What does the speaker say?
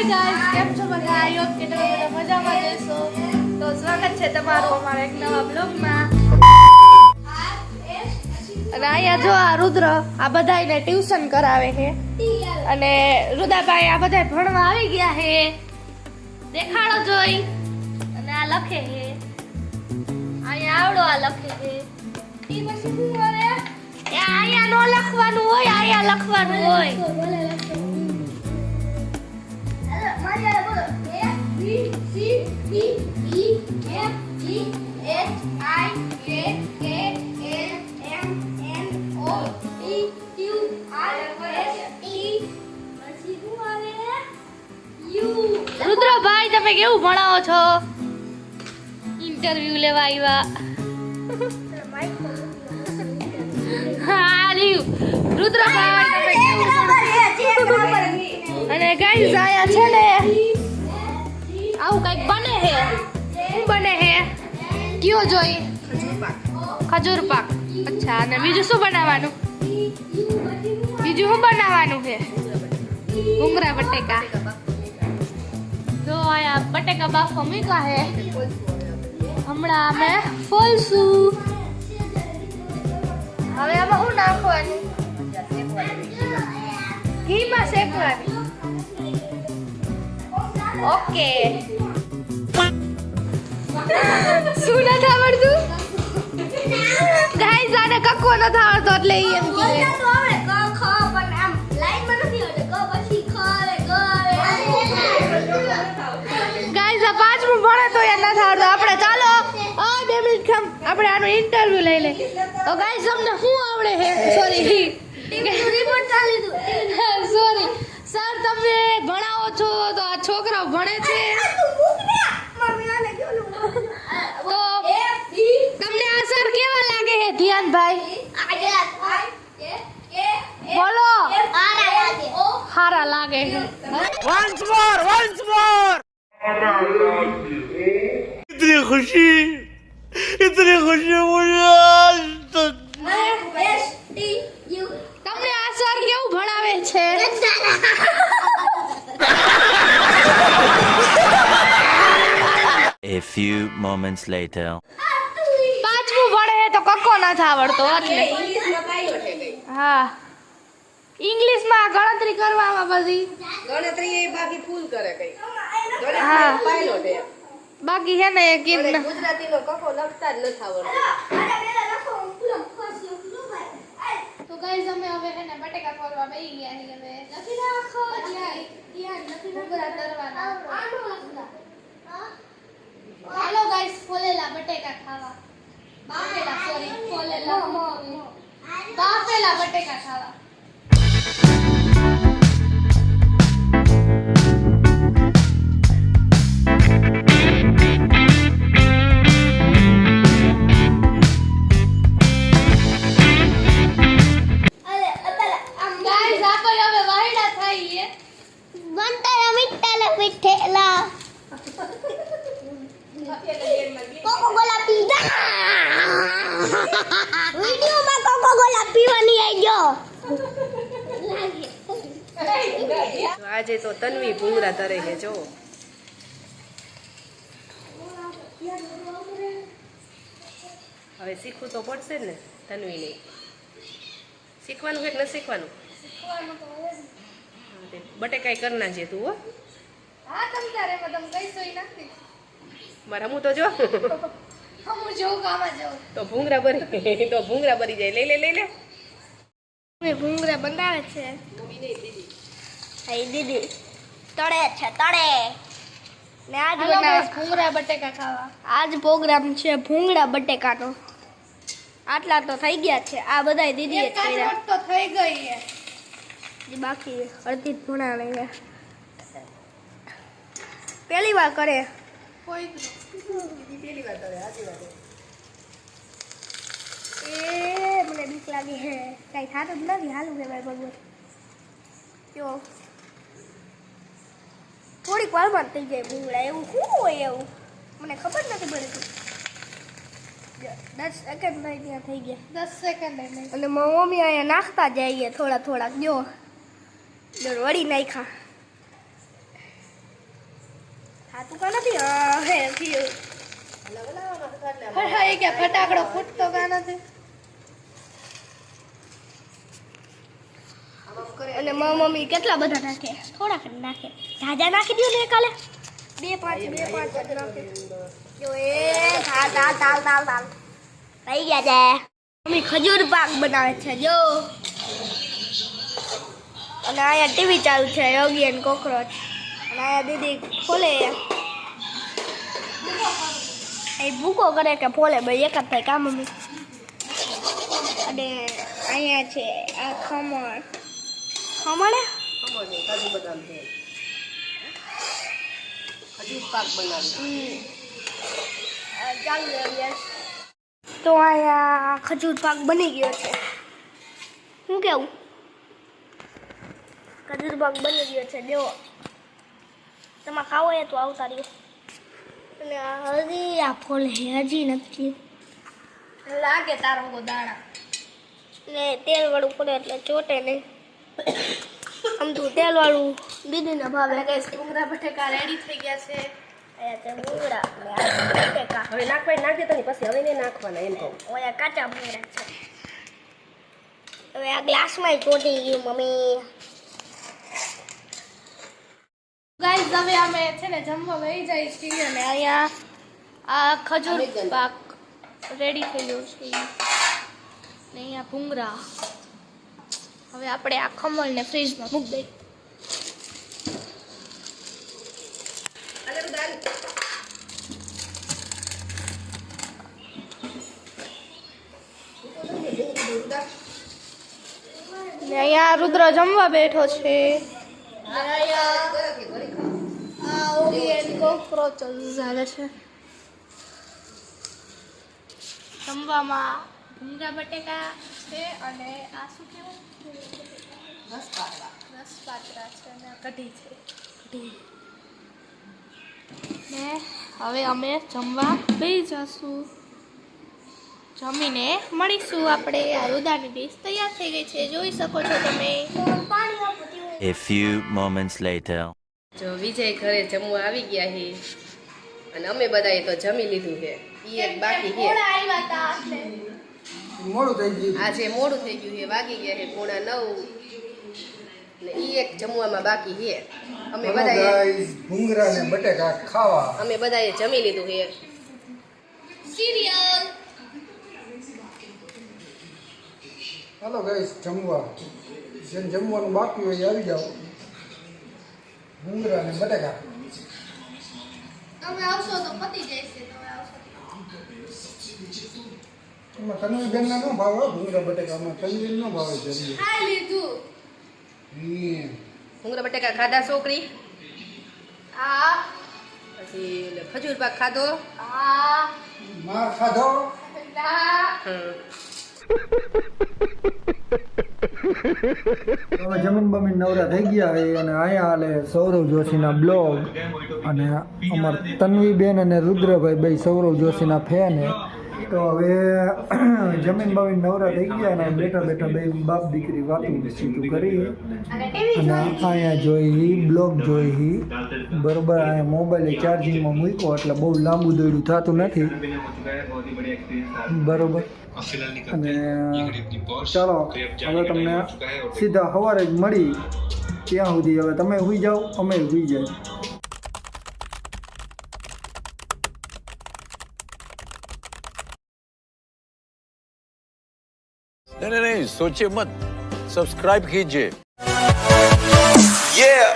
Hi guys કેમ છો બધા? હોપ કે તમે બધા મજામાં જશો તો સ્વાગત છે તમારું અમારા એક નવા બ્લોગમાં અને અહીંયા જો આ રુદ્ર, આ બધાને ટ્યુશન કરાવે છે. અને રુદાભાઈ આ બધા ભણવા આવી ગયા છે. દેખાડો જોઈ. અને આ લખે છે. અહીંયા આવડો આ લખે છે. એ પછી શું કરે? અહીંયા નો લખવાનું હોય, અહીંયા લખવાનું હોય. રુદ્રભાઈ તમે કેવું ભણાવો છો? ઇન્ટરવ્યુ લેવા આવ્યા. હા રુદ્રભાઈ તમે કેવું ભણાવો? અને ગાઈઝ આયા છે ને. આવું કંઈક બને હે. શું બને હે? કયો જોઈ? ખજૂર પાક. અચ્છા અને બીજું શું બનાવવાનું? બીજું શું બનાવવાનું છે ભૂંગરા બટેકા. જો આયા બટેકા બાફો મૂક્યા હે. હમણાં અમે ફોલશું. હવે આમાં શું નાખવાનું? ઘીમાં શેકવાની. ઓકે. શું નથી આવડતું ગાઈઝ આને કક્કો નથી આવડતો એટલે ઈ એમ કહે. ગાઈઝ આ. પાંચમું ભણે તો એ નથી આવડતું આપણે ચાલો આ બે મિનિટ ખમ આપણે આનો ઇન્ટરવ્યુ લઈ લે તો ગાઈઝ તમને શું આવડે હે? સોરી સોરી સર તમે ભણાવો છો તો આ છોકરાઓ ભણે છે. તો તમને અસર કેવા લાગે છે ધ્યાનભાઈ? બોલો. હારા લાગે વન્સ મોર વન્સ મોર ઇતની ખુશી ઇતની ખુશી મુજે few moments later. પાંચમું ભણે છે તો કક્કો નથી આવડતો એટલે હા. ઇંગ્લિશમાં ગણતરી કરવામાં બધી ગણતરી એ બાકી ફૂલ કરે કઈ. હા. પાયલોટ એ. બાકી છે ને કીધું ગુજરાતીનો કકો લખતા જ નથી આવડતો. તો ગાઈઝ અમે હવે છે ને બટેકા ફોલવા બેસી ગયા છીએ હવે. નથી રાખો ત્યાં ત્યાં નથી તરવાના હાલો ગાઈઝ ફોલેલા બટેકા ખાવા બાફેલા સોરી ફોલેલા બાફેલા બટેકા ખાવા ગાઈઝ આપણે હવે વાયડા થઈએ Guantara mittala pittela. Coca Cola પીધા વિડીયોમાં કોકો કોલા પીવાની આવી આજે તો તન્વી ભૂંગરા તરે છે, જો. હવે શીખવું તો પડશે જ ને તન્વીને. શીખવાનું કંઈક નથી શીખવાનું? બટેકાઈ કરી નાખજે તું, હો. હા, તમ તારે એમાં કઈ સોઈ નાખી મારે હું તો જો. તો ભૂંગરા ભરી તો ભૂંગરા ભરી જાય. લઈ લે લઈ લે. મેં ભૂંગળા બનાવે છે. દીદી. તળે છે તળે. ને આજ બનાવે guys, બટેકા ખાવા. આજ પ્રોગ્રામ છે ભૂંગળા બટેકાનો. આટલા તો થઈ ગયા છે. આ બધાય દીદી જ કર્યા. તો થઈ ગઈ છે. બાકી અડધી ભૂણા લઈને પહેલી વાર કરે. કોઈ પેલી વાત એ મને બીક લાગે હે. કઈ થતું જ નથી હાલું કહેવાય ભગવાન. જો. થોડીક વારમાં થઈ જાય ભૂંગળા એવું. શું હોય એવું? મને ખબર નથી પડતી. દસ સેકન્ડ થઈ ત્યાં થઈ ગયા. દસ સેકન્ડ અને મમ્મી અહીંયા નાખતા જઈએ થોડા થોડાક. જો વળી નાખ્યા. ફટાકડો ફૂટતો અને મમ્મી કેટલા બધા નાખે? થોડાક નાખે. જાજા નાખી દો ને કાલે બે પાંચ બે પાંચ નાખે. એ ગયા છે મમ્મી ખજૂર પાક બનાવે છે, જો. અને અહીંયા ટીવી ચાલુ છે, યોગી એન્ડ કોકરોચ. અહીંયા દીદી, ખોલે એ. ભૂકો કરે કે ફોલે ભાઈ, એક જ થાય કામ અમે અને અહીંયા છે આ ખમણ. ખમણ કાજુ બદામ છે પાક બનાવી તો અહીંયા ખજૂર પાક બની ગયો છે. શું કેવું? ખજૂર પાક બની ગયો છે જો તમે ખાવો એ તો આવતા રહ્યો અને આ હજી આ ફોલ હજી નથી. લાગે તારો ગો દાણા. ને તેલ વાળું પડે એટલે ચોટે નહીં. આમ તો તેલ વાળું દીદીને ભાવે. ગાઈસ બટેકા રેડી થઈ ગયા છે? આ બટેકા. હવે નાખવા હોય નાખી દે પછી હવે નહીં નાખવાના એમ કહું. ઓયા કાચા મૂંગળા છે. હવે આ ગ્લાસમાં ચોટી ગયું મમ્મી. ગાઈસ હવે અમે છે ને જમવા બેસી જાય છીએ અને અહીંયા આ ખજૂર પાક રેડી થઈ ગયો છે. ને અહીંયા ભૂંગરા હવે આપણે આ ખમણને ફ્રીજમાં મૂકી દઈએ. ને અહીંયા રુદ્ર જમવા બેઠો છે. ઓરિયન કોકરોચ ચાલે છે જમવામાં ભૂંગા બટેકા છે અને આ શું કહેવાય રસ પાડવા રસ પાતરા છે અને કઢી છે કઢી ને હવે અમે જમવા બેસી જશું જમીને મળીશું આપણે આ રુદાની ડીશ તૈયાર થઈ ગઈ છે જોઈ શકો છો તમે A few moments later. જો વિજય ઘરે જમવા આવી ગયા હે અને અમે બધાએ તો જમી લીધું છે ઈ એક બાકી છે મોડા આવ્યા હતા એટલે મોડું થઈ ગયું. આજે મોડું થઈ ગયું છે વાગી ગયા છે પોણા નવ. ને ઈ એક જમવામાં બાકી છે અમે બધાએ ભૂંગરા ને બટેકા ખાવા. અમે બધાએ જમી લીધું છે સિરિયલ હાલો ગાઈસ જમવા. જેમ જમવાનું બાકી હોય આવી જાઓ. ભૂંગરા ને બટાકા. તમે આવશો તો પતી જશે તમે આવશો એમાં તનવી બેન ના ન ભાવે ભૂંગરા બટેકામાં તનવી ન ભાવે જલ્દી ખાઈ લીધું. બટેકા ખાધા છોકરી? આ પછી ખજૂર પાક ખાધો? આ માર ખાધો? ના. હવે જમીન બમીન નવરા થઈ ગયા છે અને અહીંયા હાલે સૌરવ જોશીના બ્લોગ. અને અમાર તન્વીબેન અને રુદ્રભાઈ બે સૌરવ જોશીના ફેન છે. તો હવે જમીન બમીન નવરા થઈ ગયા અને બેઠા બેઠા બે બાપ દીકરી વાતું સીધું કરી. અને અહીંયા જોઈ બ્લોગ જોઈ બરોબર, અહીંયા મોબાઈલ ચાર્જિંગમાં મૂક્યો, એટલે બહુ લાંબુ દોડ્યું થતું નથી. બરોબર. અને, ચાલો, હવે તમને સીધા સવારે જ મળી. ત્યાં સુધી હવે તમે સુઈ જાઓ, અમે સુઈ જાય. नहीं नहीं नहीं सोचिए मत सब्सक्राइब कीजिए Yeah.